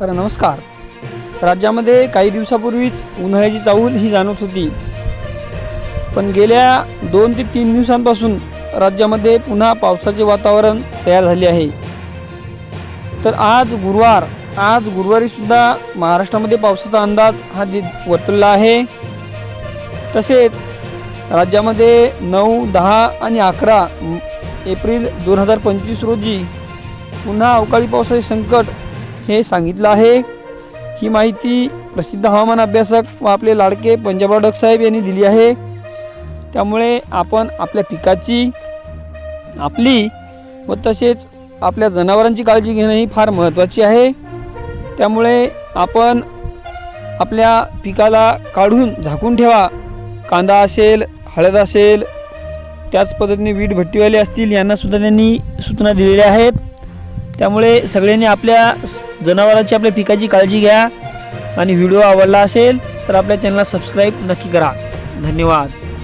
तर नमस्कार. राज्यामध्ये काही दिवसापूर्वीच उन्हाळ्याची चाहूल ही जाणवत होती. पण गेल्या दोन ते तीन दिवसांपासून राज्यामध्ये पुन्हा पावसाचे वातावरण तयार झाले आहे. तर आज गुरुवार आज गुरुवारीसुद्धा महाराष्ट्रामध्ये पावसाचा अंदाज हा दि वर्तवला आहे. तसेच राज्यामध्ये नऊ दहा आणि अकरा एप्रिल दोन हजार पंचवीस रोजी पुन्हा अवकाळी पावसाचे संकट हे सांगितलं आहे. ही माहिती प्रसिद्ध हवामान अभ्यासक व आपले लाडके पंजाबराव डक साहेब यांनी दिली आहे. त्यामुळे आपण आपल्या पिकाची आपली व तसेच आपल्या जनावरांची काळजी घेणं ही फार महत्त्वाची आहे. त्यामुळे आपण आपल्या पिकाला काढून झाकून ठेवा. कांदा असेल हळद असेल त्याच पद्धतीने वीट भट्टीवाले असतील यांनासुद्धा त्यांनी सूचना दिलेल्या आहेत. त्यामुळे सगळ्यांनी आपल्या जनावरांची आपल्या पिकाची काळजी घ्या आणि व्हिडिओ आवडला असेल तर आपल्या चॅनलला सबस्क्राईब नक्की करा. धन्यवाद.